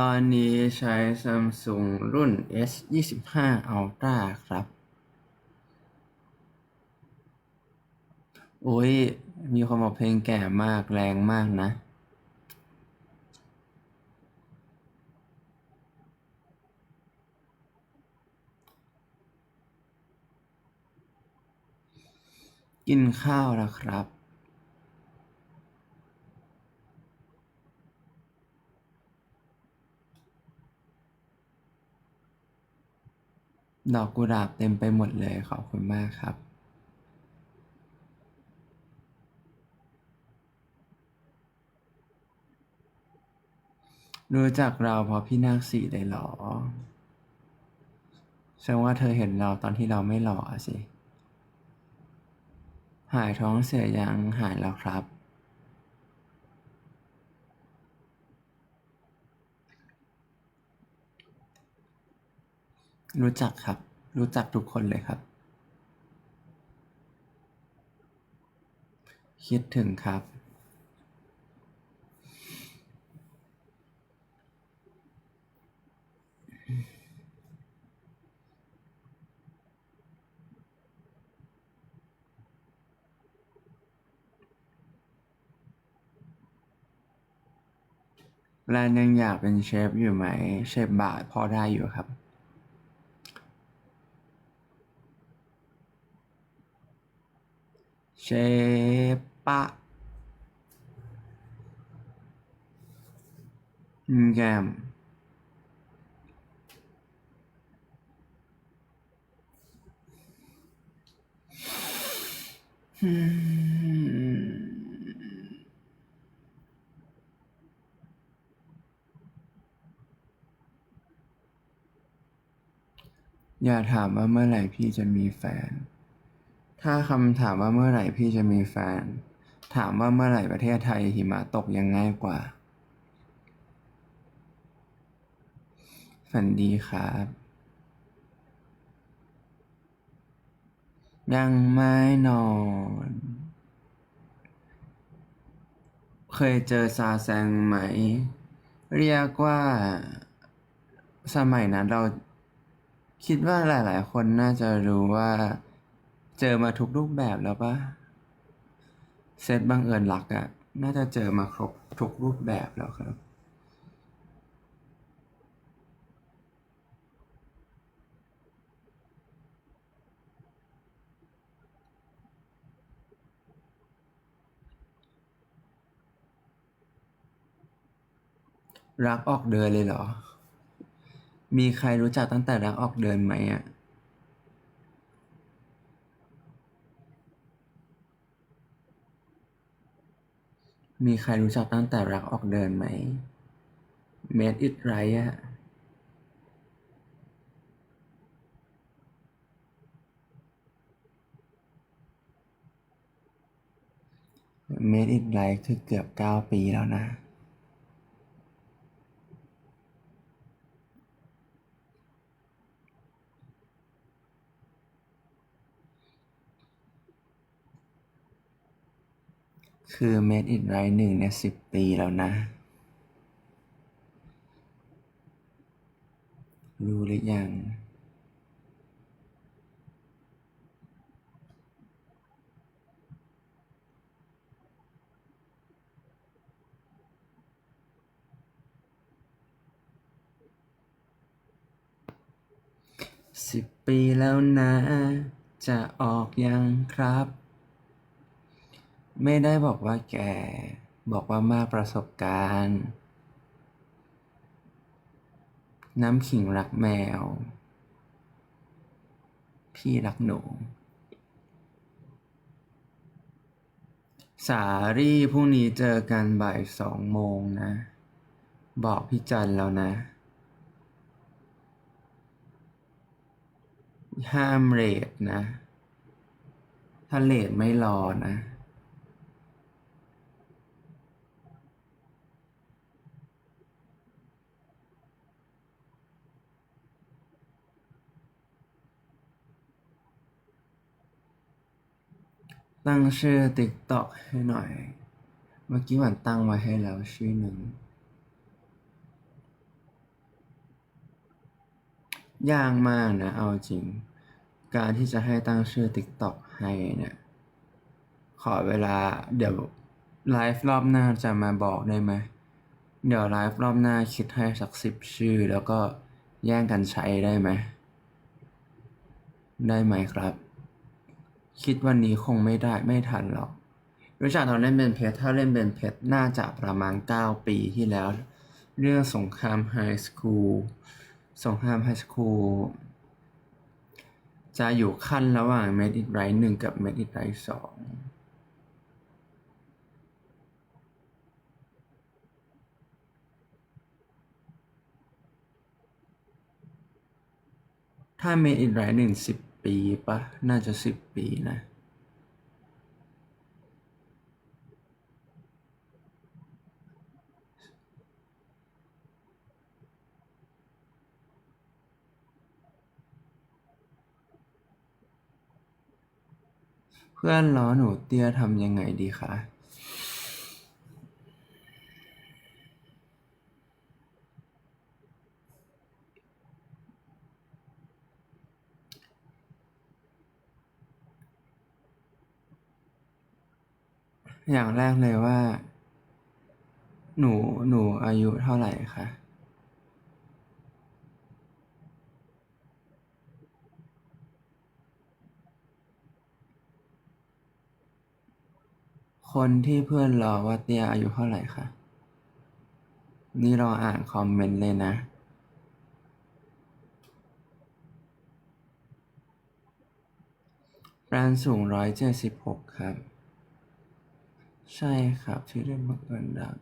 ตอนนี้ใช้ Samsung รุ่น S25 Ultra ครับ โอ้ย มีคนบอกเพลงแก่มากแรงมากนะ กินข้าวแล้วครับ ดอกกุหลาบเต็มไปหมดเลยขอบคุณมากครับ รู้จักเราเพราะพี่นาคสีเลยเหรอแสดงว่าเธอเห็นเราตอนที่เราไม่หล่อสิ หายท้องเสียยังหายแล้วครับ รู้จักครับ รู้จักทุกคนเลยครับ คิดถึงครับ แลนยังอยากเป็นเชฟอยู่ไหม เชฟบาทพอได้อยู่ครับ เชปะแกมอืมอย่าถามว่าเมื่อไหร่พี่จะมีแฟน ถ้าคำถามว่าเมื่อไหร่พี่จะมีแฟน ถามว่าเมื่อไหร่ประเทศไทยหิมะตกยังง่ายกว่า ฝันดีครับ ยังไม่นอน เคยเจอซาแซงไหม เรียกว่า สมัยนั้นเราคิดว่าหลาย ๆ คนน่าจะรู้ว่า เจอมาทุกรูปแบบแล้วปะเซตบังเอิญรักอะ่ะ น่าจะเจอมาครบทุกรูปแบบแล้วครับ รักออกเดินเลยเหรอ มีใครรู้จักตั้งแต่รักออกเดินไหมอะ มีใครรู้จักตั้งแต่รักออกเดินไหม Made it right อะเมดอิ t ไลฟ์คือเกือบเก้าปีแล้วนะ คือ Made it right หนึ่งในสิบปีแล้วนะ รู้หรือยังสิบปีแล้วนะ จะออกยังครับ ไม่ได้บอกว่าแก่ บอกว่ามากประสบการณ์ น้ำขิงรักแมว พี่รักหนู สารี่พรุ่งนี้เจอกันบ่ายสองโมงนะ บอกพี่จันแล้วนะห้ามเลทนะ ถ้าเลทไม่รอนะ ตั้งชื่อ TikTok ให้หน่อย เมื่อกี้หวันตั้งไว้ให้แล้วชื่อหนึ่ง ยากมากนะ เอาจริง การที่จะให้ตั้งชื่อ TikTok ให้เนี่ย ขอเวลาเดี๋ยวไลฟ์รอบหน้าจะมาบอกได้ไหม เดี๋ยวไลฟ์รอบหน้าคิดให้สักสิบชื่อ แล้วก็แย่งกันใช้ได้ไหม ได้ไหมครับ คิดวันนี้คงไม่ได้ไม่ทันหรอก รู้จักตอนเล่นเป็นเพชรถ้าเล่นเป็นเพชรน่าจะประมาณ 9 ปีที่แล้ว เรื่องสงครามไฮสคูลสงครามไฮสคูลจะอยู่ขั้นระหว่าง Made It Right 1กับ Made It Right 2ถ้า Made It Right 1 10 ปีปะน่าจะสิบปีนะเพื่อนล้อหนูเตี้ยทำยังไงดีคะ อย่างแรกเลยว่า หนูหนูอายุเท่าไหร่คะคนที่เพื่อนรอว่าเตี้ยอายุเท่าไหร่คะ นี่รออ่านคอมเมนต์เลยนะ แปรนสูงร้อยเจ็ดสิบหกครับ ใช่ครับ ชื่อเล่นบังเอิญดัง